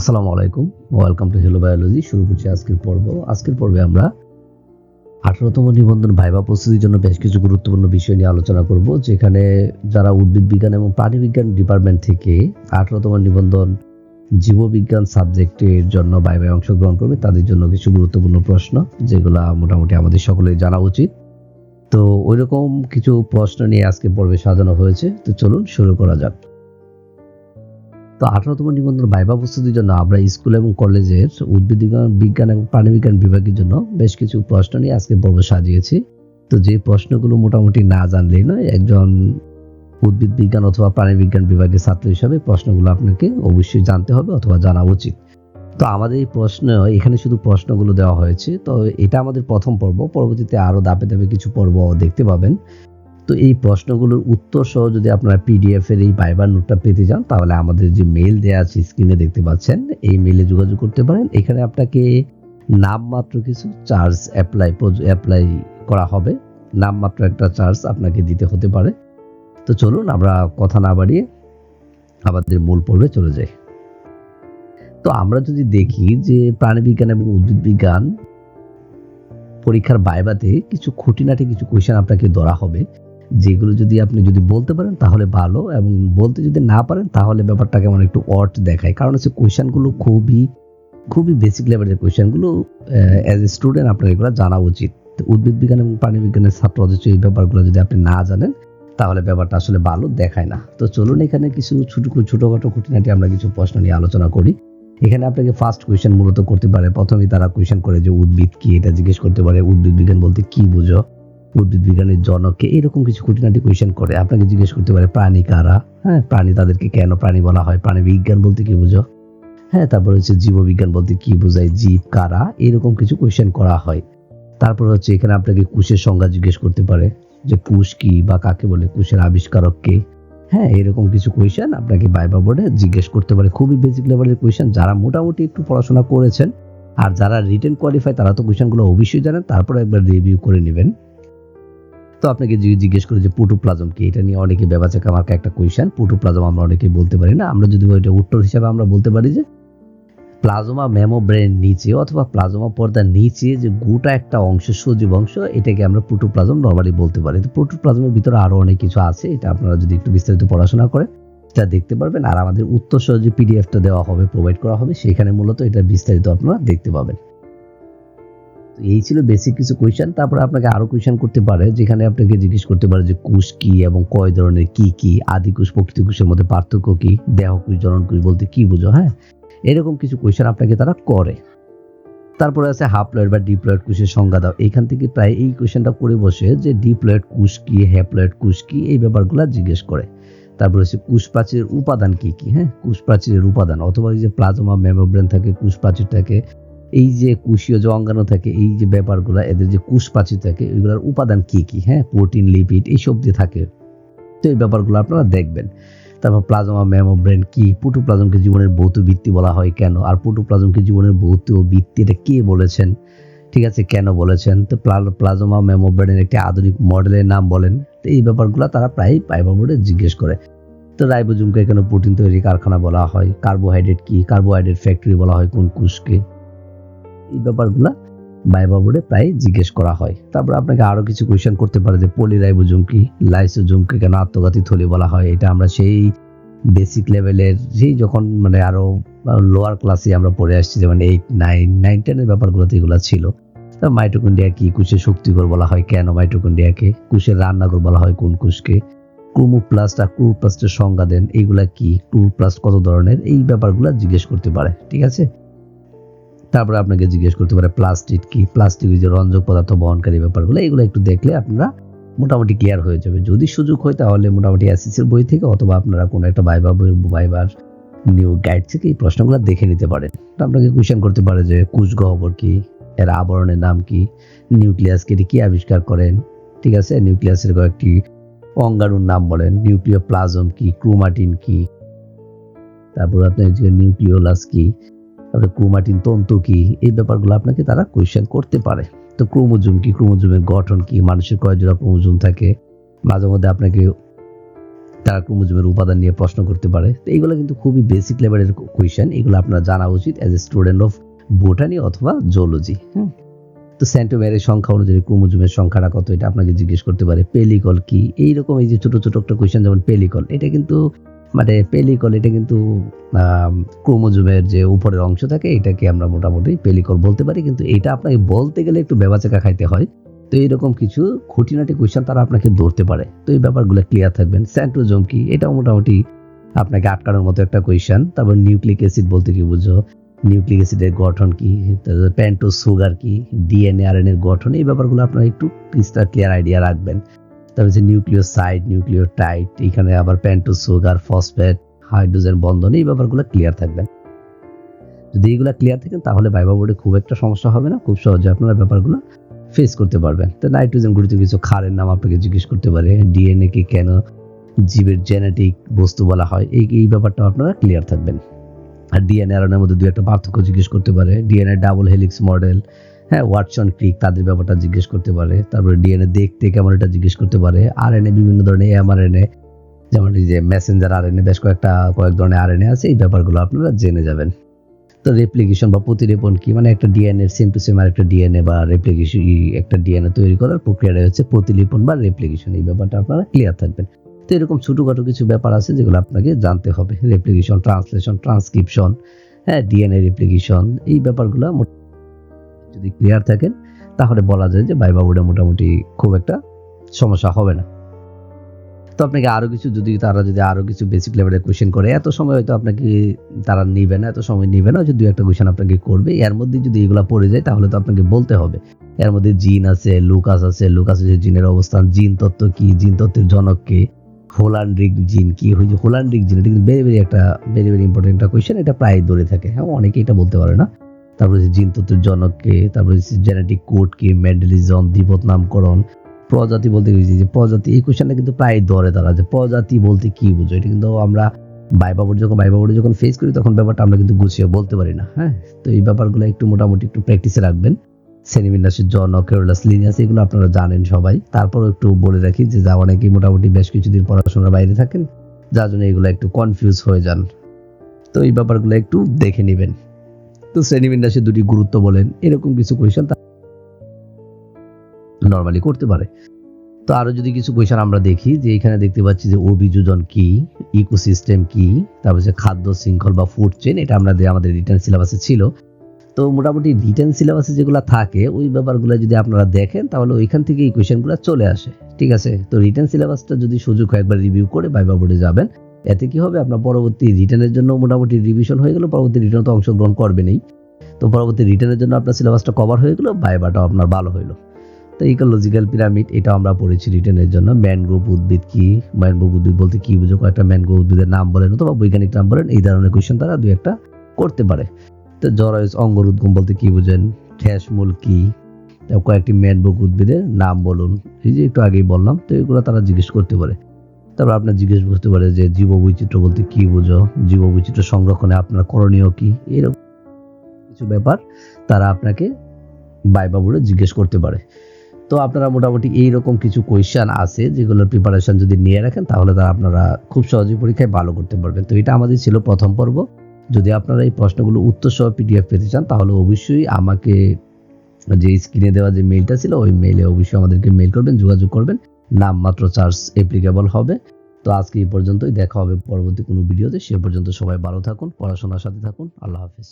আসসালামু আলাইকুম। Welcome to hello biology শুরু করছি আজকের পর্ব। আজকের পর্বে আমরা আঠারোতম নিবন্ধন ভাইবা প্রস্তুতির জন্য বেশ কিছু গুরুত্বপূর্ণ বিষয় নিয়ে আলোচনা করব, যেখানে যারা উদ্ভিদ বিজ্ঞান এবং প্রাণীবিজ্ঞান ডিপার্টমেন্ট থেকে আঠারোতম নিবন্ধন জীববিজ্ঞান সাবজেক্টের জন্য ভাইবায় অংশগ্রহণ করবে, তাদের জন্য কিছু গুরুত্বপূর্ণ প্রশ্ন, যেগুলো মোটামুটি আমাদের সকলের জানা উচিত। তো ওইরকম কিছু প্রশ্ন নিয়ে আজকে পর্বে সাজানো হয়েছে। তো চলুন শুরু করা যাক। তো আঠারোতম নিবন্ধন ভাইবা প্রস্তুতির জন্য আমরা স্কুল এবং কলেজের উদ্ভিদ বিজ্ঞান এবং প্রাণীবিজ্ঞান বিভাগের জন্য বেশ কিছু প্রশ্ন নিয়ে আজকে পর্ব সাজিয়েছি। তো যে প্রশ্নগুলো মোটামুটি না জানলেই নয়, একজন উদ্ভিদ বিজ্ঞান অথবা প্রাণীবিজ্ঞান বিভাগের ছাত্র হিসাবে প্রশ্নগুলো আপনাকে অবশ্যই জানতে হবে অথবা জানা উচিত। তো আমাদের এই প্রশ্ন, এখানে শুধু প্রশ্নগুলো দেওয়া হয়েছে, তো এটা আমাদের প্রথম পর্ব, পরবর্তীতে আরও দাপে দাপে কিছু পর্ব দেখতে পাবেন। তো এই প্রশ্নগুলোর উত্তর সহ যদি আপনারা পিডিএফ এর এই ভাইবার নোটটা পেতে চান, তাহলে আমাদের যে মেল দেওয়া আছে স্ক্রিনে দেখতে পাচ্ছেন। এই মেলে যোগাযোগ করতে পারেন। এখানে আপনাকে নামমাত্র কিছু চার্জ অ্যাপ্লাই অ্যাপ্লাই করা হবে। নামমাত্র একটা চার্জ আপনাকে দিতে হতে পারে। তো চলুন আমরা কথা না বাড়িয়ে আমাদের মূল পর্বে চলে যাই। তো আমরা যদি দেখি যে প্রাণীবিজ্ঞান এবং উদ্ভিদ বিজ্ঞান পরীক্ষার বাইবাতে কিছু খুঁটিনাটি কিছু কোয়েশ্চেন আপনাকে ধরা হবে। যেগুলো যদি আপনি যদি বলতে পারেন তাহলে ভালো এবং বলতে যদি না পারেন তাহলে ব্যাপারটা কেমন একটু অট দেখায়। কারণ হচ্ছে কোয়েশ্চেনগুলো খুবই খুবই বেসিক লেভেলের কোয়েশ্চেনগুলো অ্যাজ এ স্টুডেন্ট আপনার এগুলো জানা উচিত। উদ্ভিদ বিজ্ঞান এবং প্রাণী বিজ্ঞানের ছাত্র অথচ এই ব্যাপারগুলো যদি আপনি না জানেন, তাহলে ব্যাপারটা আসলে ভালো দেখায় না। তো চলুন এখানে কিছু ছোট, ছোটোখাটো খুঁটিনাটি আমরা কিছু প্রশ্ন নিয়ে আলোচনা করি। এখানে আপনাকে ফার্স্ট কোয়েশন মূলত করতে পারে। প্রথমেই তারা কোয়েশ্চেন করে যে উদ্ভিদ কি? এটা জিজ্ঞেস করতে পারে, উদ্ভিদ বিজ্ঞান বলতে কি বুঝো? উদ্ভিদ বিজ্ঞানের জনককে এরকম কিছু খুঁটিনাটি কোয়েশ্চেন করে। আপনাকে জিজ্ঞেস করতে পারে, প্রাণী কারা? হ্যাঁ প্রাণী তাদেরকে কেন প্রাণী বলা হয়? প্রাণী বিজ্ঞান বলতে কি বুঝো? হ্যাঁ তারপর হচ্ছে জীববিজ্ঞান বলতে কি বোঝায়? জীব কারা? এরকম কিছু কোয়েশ্চেন করা হয়। তারপর হচ্ছে এখানে আপনাকে কুশের সংজ্ঞা জিজ্ঞেস করতে পারে, যে কুশ কি বা কাকে বলে? কুশের আবিষ্কারক কে? হ্যাঁ এরকম কিছু কোয়েশন আপনাকে বাইবা বোর্ডে জিজ্ঞেস করতে পারে। খুবই বেসিক লেভেলের কোয়েশ্চেন যারা মোটামুটি একটু পড়াশোনা করেছেন আর যারা রিটেন কোয়ালিফাই তারা তো কোয়েশ্চেনগুলো অবশ্যই জানেন। তারপরে একবার রিভিউ করে নেবেন। তো আপনাকে জিজ্ঞেস করি যে পুটোপ্লাজম কি? এটা নিয়ে অনেকে বেবাচাকা মার্কা একটা কোয়েশ্চেন পুটোপ্লাজম আমরা অনেকে বলতে পারি না। আমরা যদি ওইটা উত্তর হিসাবে আমরা বলতে পারি যে প্লাজমা মেমোব্রেন নিচে অথবা প্লাজমা পর্দার নিচে যে গোটা একটা অংশ, সজীব অংশ, এটাকে আমরা প্রোটোপ্লাজম নর্মালি বলতে পারি। তো প্রোটোপ্লাজমের ভিতরে আরও অনেক কিছু আছে, এটা আপনারা যদি একটু বিস্তারিত পড়াশোনা করেন, তা দেখতে পারবেন। আর আমাদের উত্তর সহ যে পিডিএফটা দেওয়া হবে প্রোভাইড করা হবে, সেখানে মূলত এটা বিস্তারিত আপনারা দেখতে পাবেন। এই ছিল বেসিক কিছু কোয়েশ্চেন তারপরে আপনাকে আরও কোয়েশ্চেন করতে পারে, যেখানে আপনাকে জিজ্ঞেস করতে পারে যে কুশ কি এবং কয় ধরনের কি কি, আদি কুশ প্রকৃতি কুশের মধ্যে পার্থক্য কি, দেহ কুশ জনন কুশ বলতে কি বুঝো হ্যাঁ? এরকম কিছু কোয়েশ্চেন আপনাকে তারা করে। তারপরে আছে হাফলয়েড বা ডিপ্লয়েড কুশের সংজ্ঞা দাও। এখান থেকে প্রায় এই কোয়েশ্চেনটা করে বসে যে ডিপ্লয়েড কুশ কি হ্যাপ্লয়েড কুশ কি, এই ব্যাপারগুলো জিজ্ঞেস করে। তারপরে হচ্ছে কুশ প্রাচীরের উপাদান কি কি হ্যাঁ? কুশ প্রাচীরের উপাদান, অথবা যে প্লাজমা মেমোব্রেন থাকে কুশ প্রাচীর থাকে এই যে কুশীয় যে অঙ্গাণু থাকে, এই যে ব্যাপারগুলো, এদের যে কুশ প্রাচীর থাকে ওইগুলোর উপাদান কি কি হ্যাঁ? প্রোটিন, লিপিড এইসব যে থাকে। তো এই ব্যাপারগুলো আপনারা দেখবেন। তারপর প্লাজমা মেমোব্রেন কি? পুটোপ্লাজমকে জীবনের ভৌত ভিত্তি বলা হয় কেন? আর পুটোপ্লাজমকে জীবনের ভৌত ভিত্তি এটা কে বলেছেন? ঠিক আছে, কেন বলেছেন? তো প্লাজমা মেমোব্রেনের একটি আধুনিক মডেলের নাম বলেন। তো এই ব্যাপারগুলো তারা প্রায়ই পাইবা বোর্ডে জিজ্ঞেস করে। তো রাইবোজুমকে কেন প্রোটিন তৈরি কারখানা বলা হয়? কার্বোহাইড্রেট কি? কার্বোহাইড্রেট ফ্যাক্টরি বলা হয় কোন কুশকে? এই ব্যাপারগুলা বাইবা বোর্ডে প্রায় জিজ্ঞেস করা হয়। তারপর আপনাকে আরও কিছু কোয়েশ্চেন করতে পারে যে পলিরাইবোজোম কি লাইসোজোমকে কেন আত্মঘাতী থলি বলা হয়? এটা আমরা সেই বেসিক লেভেলের সেই যখন মানে আরও লোয়ার ক্লাসে আমরা পড়ে আসছি, যেমন এইট নাইন নাইন টেনের ব্যাপারগুলোতে এগুলো ছিল। মাইটোকন্ডিয়া কি কুশের শক্তিকর বলা হয়, কেন মাইটোকন্ডিয়াকে কুশের রান্নাঘর বলা হয় কোন কুশকে? ক্রোমোপ্লাস্ট আর ক্লোরোপ্লাস্টের সংজ্ঞা দেন এইগুলা কি? ক্লোরোপ্লাস্ট কত ধরনের? এই ব্যাপারগুলো জিজ্ঞেস করতে পারে, ঠিক আছে? তারপরে আপনাকে জিজ্ঞেস করতে পারে প্লাস্টিক কি? প্লাস্টিক যে রঞ্জক পদার্থ বহনকারী ব্যাপারগুলো, এগুলো একটু দেখলে আপনারা মোটামুটি ক্লিয়ার হয়ে যাবে। যদি সুযোগ হয় তাহলে মোটামুটি এসএসসির বই থেকে অথবা আপনারা কোনো একটা বাইবা বই বাইবার নিউ গাইড থেকে এই প্রশ্নগুলো দেখে নিতে পারেন। আপনাকে কোয়েশ্চেন করতে পারে যে কুশ গহ্বর কি? এর আবরণের নাম কি? নিউক্লিয়াসকে এটি কি আবিষ্কার করেন? ঠিক আছে? নিউক্লিয়াসের কয়েকটি অঙ্গাণুর নাম বলেন। নিউক্লিয় প্লাজম কি? ক্রোমাটিন কি? তারপর আপনার নিউক্লিওলাস কি? তারপরে ক্রোমাটিন তন্তু কি? এই ব্যাপারগুলো আপনাকে তারা কোয়েশ্চেন করতে পারে। তো ক্রোমোজোম কি? ক্রোমোজোমের গঠন কি? মানুষের কয় জোড়া ক্রোমোজোম থাকে। মাঝে মধ্যে আপনাকে তারা ক্রোমোজোমের উপাদান নিয়ে প্রশ্ন করতে পারে। তো এইগুলো কিন্তু খুবই বেসিক লেভেলের কোয়েশ্চেন এগুলো আপনার জানা উচিত as a student of botany অথবা জুলজি হ্যাঁ তো সেন্টোমেরের সংখ্যা অনুযায়ী ক্রোমোজুমের সংখ্যাটা কত? এটা আপনাকে জিজ্ঞেস করতে পারে। পেলিকল কি? এইরকম এই যে ছোট ছোট একটা কোয়েশ্চেন যেমন পেলিকল এটা কিন্তু মানে পেলিকল এটা কিন্তু ক্রোমোজোমের যে উপরের অংশ থাকে, এটাকে আমরা মোটামুটি পেলিকল বলতে পারি। কিন্তু এটা আপনাকে বলতে গেলে একটু বেবাচেকা খাইতে হয়। তো এইরকম কিছু খুঁটিনাটি কোয়েশ্চেন তারা আপনাকে ধরতে পারে। তো এই ব্যাপারগুলো ক্লিয়ার থাকবেন। স্যান্ট্রোজোম কি? এটাও মোটামুটি আপনাকে আটকানোর মতো একটা কোয়েশ্চেন তারপর নিউক্লিক অ্যাসিড বলতে কি বুঝো? নিউক্লিক অ্যাসিডের গঠন কি? প্যান্টো সুগার কি? ডিএনএ আর এর গঠন। এই ব্যাপারগুলো আপনারা একটু ক্লিয়ার আইডিয়া রাখবেন। তারপর হচ্ছে নিউক্লিও সাইড নিউক্লিও টাইট এখানে আবার প্যান্টো সুগার ফসফেট, হাইড্রোজেন বন্ধন, এই ব্যাপারগুলো ক্লিয়ার থাকবেন যদি এইগুলো ক্লিয়ার থাকেন তাহলে ভাইবা বোর্ডে খুব একটা সমস্যা হবে না, খুব সহজে আপনারা ব্যাপারগুলো ফেস করতে পারবেন। তো নাইট্রোজেন গুলিতে কিছু ক্ষারের নাম আপনাকে জিজ্ঞেস করতে পারে ডিএনএ কে কেন জীবের জেনেটিক বস্তু বলা হয়, এই এই ব্যাপারটা আপনারা ক্লিয়ার থাকবেন। আর ডিএনএ আর মধ্যে দু একটা পার্থক্য জিজ্ঞেস করতে পারে ডিএনএ ডাবল হেলিক্স মডেল হ্যাঁ ওয়াটসন ক্রিক তাদের ব্যাপারটা জিজ্ঞেস করতে পারে। তারপরে ডিএনএ দেখতে কেমন এটা জিজ্ঞেস করতে পারে। আর এনএ বিভিন্ন ধরনের এমআরএনএ যেমন এই যে মেসেঞ্জার আরএনএ বেশ কয়েকটা, কয়েক ধরনের আরএনএ আছে, এই ব্যাপারগুলো আপনারা জেনে যাবেন। তো রেপ্লিকেশন বা প্রতিরেপণ কি? মানে একটা ডিএনএ সেম টু সেম আর একটা ডিএনএ বা রেপ্লিকেশন একটা ডিএনএ তৈরি করার প্রক্রিয়াটা হচ্ছে প্রতিলিপন বা রেপ্লিকেশন এই ব্যাপারটা আপনারা ক্লিয়ার থাকবেন। তো এরকম ছোটোখাটো কিছু ব্যাপার আছে যেগুলো আপনাকে জানতে হবে। রেপ্লিকেশন ট্রান্সলেশন ট্রান্সক্রিপশন হ্যাঁ ডিএনএ রেপ্লিকেশন এই ব্যাপারগুলো যদি ক্লিয়ার থাকেন, তাহলে বলা যায় যে ভাইবা বোর্ডে মোটামুটি খুব একটা সমস্যা হবে না। তো আপনাকে আরও কিছু যদি তারা যদি আরও কিছু বেসিক লেভেলের কোয়েশ্চেন করে, এত সময় হয়তো আপনাকে তারা নিবে না, এত সময় নিবে না, হয়তো দুই একটা কোয়েশ্চেন আপনাকে করবে। এর মধ্যে যদি এগুলা পড়ে যায়, তাহলে তো আপনাকে বলতে হবে। এর মধ্যে জিন আছে, লুকাস আছে লুকাস আছে জিনের অবস্থান, জিন তত্ত্ব কি, জিন তত্ত্বের জনক কে, হোলান্ড্রিক জিন কি হয়েছে হোলান্ড্রিক জিন, এটা কিন্তু ভেরি ভেরি একটা ভেরি ভেরি ইম্পর্টেন্ট একটা কোয়েশ্চেন এটা প্রায় ধরে থাকে। হ্যাঁ অনেকে এটা বলতে পারে না। তারপরে জিন তত্ত্বের জনক কে তারপরে জেনেটিক কোড কি, মেন্ডেলিজম দ্বিপদ নামকরণ। প্রজাতি বলতে গেছি যে প্রজাতি, এই কোয়েশ্চেনটা কিন্তু প্রায় ধরে তারা, যে প্রজাতি বলতে কি বুঝো? এটা কিন্তু আমরা বাইবা বোর্ড যখন বাইবা বোর্ডে যখন ফেস করি, তখন ব্যাপারটা আমরা কিন্তু গুছিয়ে বলতে পারি না হ্যাঁ? তো এই ব্যাপারগুলো একটু মোটামুটি একটু প্র্যাকটিসে রাখবেন। সেনিমিনাসের জন্য কেরোলাস লিনিয়াস এগুলো আপনারা জানেন সবাই। তারপর একটু বলে রাখি যে যা অনেকেই মোটামুটি বেশ কিছুদিন পড়াশোনার বাইরে থাকেন, যার জন্য এগুলো একটু কনফিউজ হয়ে যান। তো এই ব্যাপারগুলো একটু দেখে নেবেন। তো শ্রেণীবিন্যাসের দুটি গুরুত্ব বলেন। এরকম কিছু কোয়েশন নর্মালি করতে পারে। তো আরও যদি কিছু কোয়েশন আমরা দেখি, যে এখানে দেখতে পাচ্ছি যে অভিযোজন কি ইকোসিস্টেম কি, তারপর হচ্ছে খাদ্য শৃঙ্খল বা ফুড চেন এটা আমাদের আমাদের রিটার্ন সিলেবাসে ছিল। তো মোটামুটি রিটার্ন সিলেবাসে যেগুলো থাকে, ওই ব্যাপারগুলো যদি আপনারা দেখেন, তাহলে ওইখান থেকে এই কোয়েশনগুলো চলে আসে। ঠিক আছে? তো রিটার্ন সিলেবাসটা যদি সুযোগ হয়, একবার রিভিউ করে বাইবা বোর্ডে যাবেন। এতে কি হবে? আপনার পরবর্তী রিটার্নের জন্য মোটামুটি রিভিশন হয়ে গেল, পরবর্তী রিটার্ন তো অংশগ্রহণ করবেনই। তো পরবর্তী রিটার্নের জন্য আপনার সিলেবাসটা কভার হয়ে গেলো বাইবাটাও আপনার ভালো হইল। তো ইকোলজিক্যাল পিরামিড এটা আমরা পড়েছি রিটার্নের জন্য। ম্যানগ্রোভ উদ্ভিদ কি? ম্যানগ্রোভ উদ্ভিদ বলতে কি বুঝো? কয়েকটা ম্যানগ্রোভ উদ্ভিদের নাম বলেন অথবা বৈজ্ঞানিক নাম বলেন, এই ধরনের কোয়েশ্চেন তারা দু একটা করতে পারে। তো জরায়ুজ অঙ্গর উদ্গম বলতে কি বুঝেন? ঠ্যাসমূল কি? কয়েকটি ম্যানগ্রোভ উদ্ভিদের নাম বলুন। এই যে একটু আগেই বললাম, তো এগুলো তারা জিজ্ঞেস করতে পারে। তারপর আপনার জিজ্ঞেস করতে পারে যে জীববৈচিত্র্য বলতে কি বুঝো? জীববৈচিত্র্য সংরক্ষণে আপনার করণীয় কি? এরকম কিছু ব্যাপার তারা আপনাকে বাইবা বলে জিজ্ঞেস করতে পারে। তো আপনারা মোটামুটি এইরকম কিছু কোয়েশ্চান আছে যেগুলোর প্রিপারেশন যদি নিয়ে রাখেন তাহলে তারা আপনারা খুব সহজেই পরীক্ষায় ভালো করতে পারবেন। তো এটা আমাদের ছিল প্রথম পর্ব। যদি আপনারা এই প্রশ্নগুলো উত্তর সহ পিডিএফ পেতে চান তাহলে অবশ্যই আমাকে যে স্ক্রিনে দেওয়া যে মেইলটা ছিল ওই মেইলে অবশ্যই আমাদেরকে মেইল করবেন, যোগাযোগ করবেন। নাম মাত্র চার্জ অ্যাপ্লিকেবল হবে। তো আজকে এই পর্যন্তই। দেখা হবে পরবর্তী কোনো ভিডিওতে। সে পর্যন্ত সবাই ভালো থাকুন, পড়াশোনার সাথে থাকুন। আল্লাহ হাফিজ।